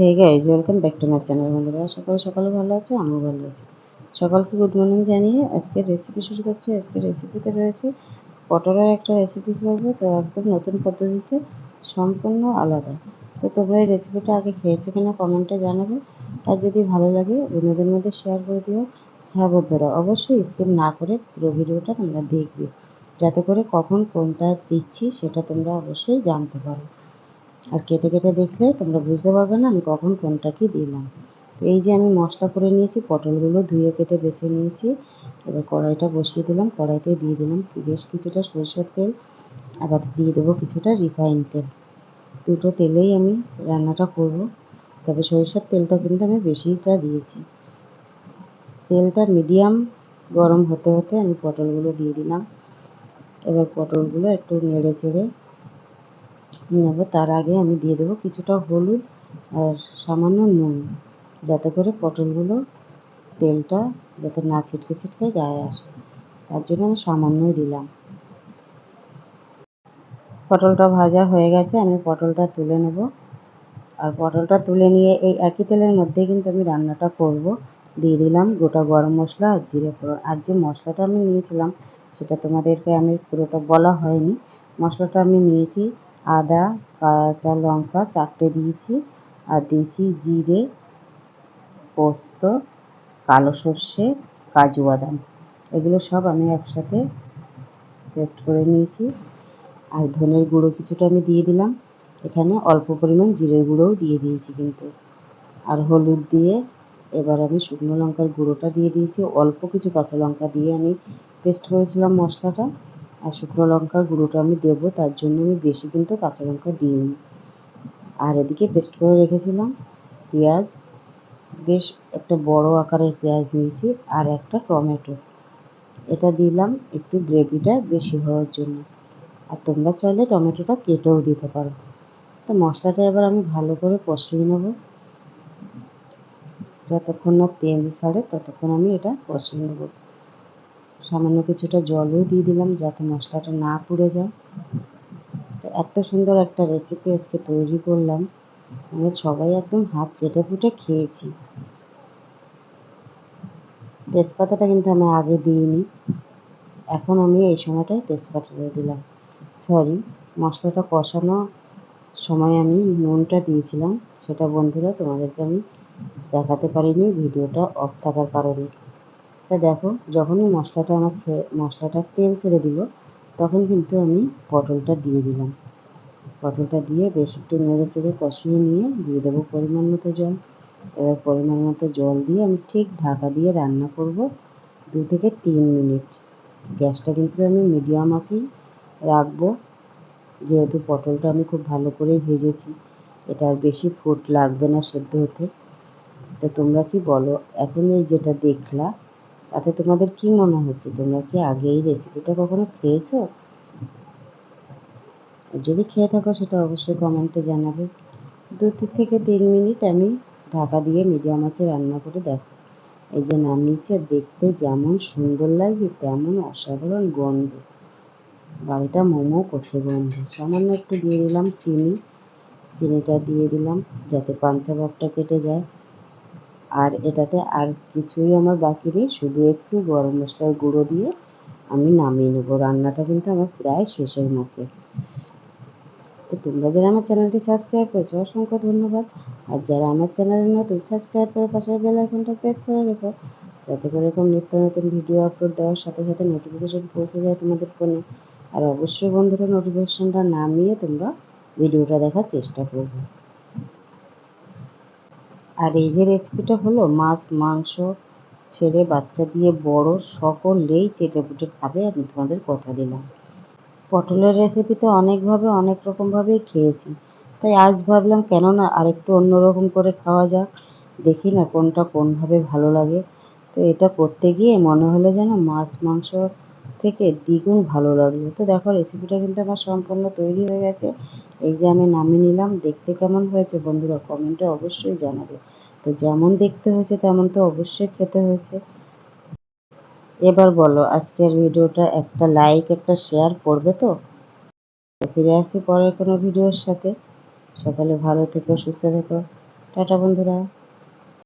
Hey guys welcome back to my channel বন্ধুরা। সকাল সকালে ভালো আছে? আমিও ভালো আছি। সকালকে গুড মর্নিং জানিয়ে আজকের রেসিপি শুরু করছি। আজকের রেসিপিতে রয়েছে পটলের একটা রেসিপি করব। তো একদম নতুন পদ্ধতিতে, সম্পূর্ণ আলাদা। তো তোমরা এই রেসিপিটা আগে খেয়েছো কিনা কমেন্টে জানাবে। আর যদি ভালো লাগে বন্ধুদের মধ্যে শেয়ার করে দিও। হ্যাঁ বন্ধুরা, অবশ্যই স্কিপ না করে পুরো ভিডিওটা তোমরা দেখবে। যাতে করে কখন কোনটা দিচ্ছি, সেটা তোমরা অবশ্যই জানতে পারো। আর কেটে কেটে দেখলে তোমরা বুঝতে পারবে না আমি কখন কোনটা কি দিলাম। তো এই যে আমি মশলা করে নিয়েছি, পটলগুলো ধুয়ে কেটে বেছে নিয়েছি। এবার কড়াইটা বসিয়ে দিলাম, কড়াইতে দিয়ে দিলাম বেশ কিছুটা সরষের তেল, আবার দিয়ে দেবো কিছুটা রিফাইন তেল। দুটো তেলেই আমি রান্নাটা করব, তবে সরিষার তেলটা কিন্তু আমি বেশিটা দিয়েছি। তেলটা মিডিয়াম গরম হতে হতে আমি পটলগুলো দিয়ে দিলাম। এবার পটলগুলো একটু নেড়ে চেড়ে নেব। তার আগে আমি দিয়ে দেবো কিছুটা হলুদ আর সামান্য নুন, যাতে করে পটলগুলো তেলটা যাতে না ছিটকে ছিটকে গায়ে আসে। তার জন্য আমি সামান্যই দিলাম। পটলটা ভাজা হয়ে গেছে, আমি পটলটা তুলে নেব। আর পটলটা তুলে নিয়ে এই একই তেলের মধ্যে কিন্তু আমি রান্নাটা করব। দিয়ে দিলাম গোটা গরম মশলা আর জিরে ফোড়ন। আর যে মশলাটা আমি নিয়েছিলাম, সেটা তোমাদেরকে আমি পুরোটা বলা হয়নি। মশলাটা আমি নিয়েছি আদা, কাঁচা লঙ্কা চারটে দিয়েছি আর দিয়েছি জিরে, পোস্ত, কালো সর্ষে, কাজু বাদাম। এগুলো সব আমি একসাথে পেস্ট করে নিয়েছি। আর ধনের গুঁড়ো কিছুটা আমি দিয়ে দিলাম। এখানে অল্প পরিমাণ জিরের গুঁড়োও দিয়ে দিয়েছি কিন্তু। আর হলুদ দিয়ে এবার আমি শুকনো লঙ্কার গুঁড়োটা দিয়ে দিয়েছি। অল্প কিছু কাঁচা লঙ্কা দিয়ে আমি পেস্ট করেছিলাম মশলাটা। আর শুকনো লঙ্কার গুঁড়োটা আমি দেবো, তার জন্য আমি বেশি কিন্তু কাঁচা লঙ্কা দিইনি। আর এদিকে পেস্ট করে রেখেছিলাম পেঁয়াজ। বেশ একটা বড় আকারের পেঁয়াজ নিয়েছি আর একটা টমেটো। এটা দিলাম একটু গ্রেভিটা বেশি হওয়ার জন্য। আর তোমরা চাইলে টমেটোটা কেটেও দিতে পারো। তো মশলাটা এবার আমি ভালো করে কষিয়ে নেব। যতক্ষণ না তেল ছাড়ে ততক্ষণ আমি এটা কষিয়ে নেব। সামান্য কিছুটা জলও দিয়ে দিলাম যাতে মশলাটা না পুড়ে যায়। তো এত সুন্দর একটা রেসিপি আজকে তৈরি করলাম। মানে সবাই একদম হাত চেটে ফুটে খেয়েছি। তেজপাতাটা কিন্তু আমি আগে দিইনি। এখন আমি এই সময়টায় তেজপাতা দিয়ে দিলাম। সরি মশলাটা কষানো সময় আমি নুনটা দিয়েছিলাম। সেটা বন্ধুরা তোমাদেরকে আমি দেখাতে পারিনি, ভিডিওটা অফ থাকার কারণে। তা দেখো, যখনই মশলাটা আমার মশলাটা তেল ছেড়ে দিল তখন কিন্তু আমি পটলটা দিয়ে দিলাম। পটলটা দিয়ে বেশ একটু নেড়ে চেড়ে কষিয়ে নিয়ে দিয়ে দেবো পরিমাণ মতো জল। এবার পরিমাণ মতো জল দিয়ে আমি ঠিক ঢাকা দিয়ে রান্না করব দু থেকে তিন মিনিট। গ্যাসটা কিন্তু আমি মিডিয়াম আছেই রাখব। যেহেতু পটলটা আমি খুব ভালো করে ভেজেছি, এটা আর বেশি ফুট লাগবে না সেদ্ধ হতে। তো তোমরা কি বলো, এখন এই যেটা দেখলা তাতে তোমাদের কি মনে হচ্ছে? তোমরা কি আগে এই রেসিপিটা কখনো খেয়েছো? যদি খেয়ে থাকো, সেটা অবশ্যই কমেন্টে জানাবে। দু থেকে তিন মিনিট আমি ঢাকা দিয়ে মিডিয়াম আঁচে রান্না করে দেখো এই যে নামিয়েছে, দেখতে যেমন সুন্দর লাগছে, তেমন অসাধারণ গন্ধ। বাড়িটা মোমো করছে গন্ধ সামান্য একটু দিয়ে দিলাম চিনি। চিনিটা দিয়ে দিলাম, যাতে পাঞ্চা ভাবটা কেটে যায়। আর এটাতে আর কিছুই আমার বাকি নেই, শুধু একটু গরম মশলার গুঁড়ো দিয়ে আমি নামিয়ে নেব। রান্নাটা কিন্তু আমার প্রায় শেষের মুখে। তো তোমরা যারা আমার চ্যানেলটি সাবস্ক্রাইব করেছ, অসংখ্য ধন্যবাদ। আর যারা আমার চ্যানেলে নতুন সাবস্ক্রাইব করে পাশের বেল আইকনটা প্রেস করে রেখো, যাতে করে এরকম নিত্য নতুন ভিডিও আপলোড দেওয়ার সাথে সাথে নোটিফিকেশন পৌঁছে যায় তোমাদের ফোনে। আর অবশ্যই বন্ধুরা নোটিফিকেশনটা নামিয়ে তোমরা ভিডিওটা দেখার চেষ্টা করবে। আর এই যে রেসিপিটা হলো, মাছ, মাংস ছেড়ে বাচ্চা দিয়ে বড় সকলেই চেটেপুটে খাবে, আমি তোমাদের কথা দিলাম। পটলের রেসিপি তো অনেকভাবে, অনেক রকমভাবেই খেয়েছি। তাই আজ ভাবলাম কেন না আরেকটু অন্যরকম করে খাওয়া যাক, দেখি না কোনটা কোনভাবে ভালো লাগে। তো এটা করতে গিয়ে মনে হলো যেন মাছ, মাংস থেকে দ্বিগুণ ভালো লাগল। তো দেখো রেসিপিটা কিন্তু আমার সম্পূর্ণ তৈরি হয়ে গেছে। এই যে আমি নামিয়ে নিলাম, দেখতে কেমন হয়েছে বন্ধুরা, কমেন্টে অবশ্যই জানাবে। তো যেমন দেখতে হয়েছে, তেমন তো অবশ্যই খেতে হয়েছে। এবার বলো, আজকের ভিডিওটা একটা লাইক একটা শেয়ার করবে তো ফিরে আসি পরের কোনো ভিডিওর সাথে। সকালে ভালো থেকো, সুস্থ থেকো। টাটা বন্ধুরা।